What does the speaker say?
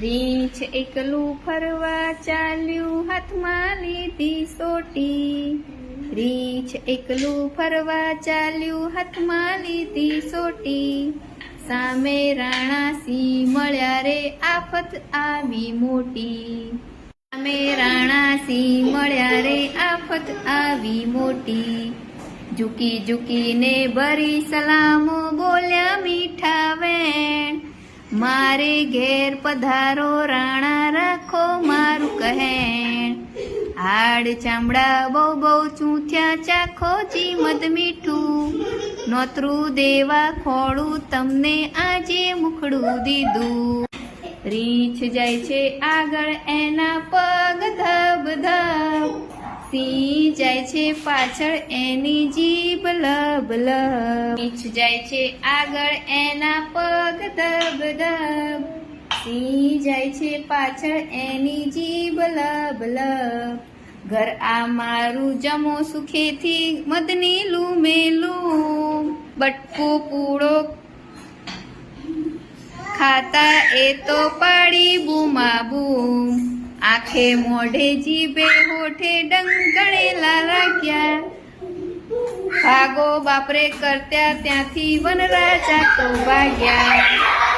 રીંછ એકલું ફરવા ચાલ્યું, હાથમાં લીધી સોટી. રીંછ એકલું ફરવા ચાલ્યું, હાથમાં લીધી સોટી. સામે રાણા સિંહ મળ્યા રે, આફત આવી મોટી. સામે રાણા સિંહ મળ્યા રે, આફત આવી મોટી. ઝૂકી ઝૂકીને બરી સલામો, બોલ્યા મીઠા મારે ઘેર પધારો, રાણા રાખો મારું કહેણ. હાડ ચામડા બહુ બહુ ચૂંથ્યા ચાખો જીમદ મીઠું. નોતરું દેવા ખોડું તમને આજે મુખડું દીધું. રીંછ જાય છે આગળ એના પગ ધબ ધબ. સિંહ જાય છે પાછળ એની જીભ લબ લબ. જાય છે આગળ એના પગ સિંહ જાય છે પાછળ એની જીભ લબ લબ. ઘર આ મારું જમો સુખેથી મદની લૂમેલું. બટકો પૂળો ખાતા એ તો પાડી બૂમા બૂમ આંખે મોઢે જીભે હોઠે ડંગણેલા રાખ્યા ભાગો બાપરે કરત્યા ત્યાંથી વનરાજા તો ભાગ્યા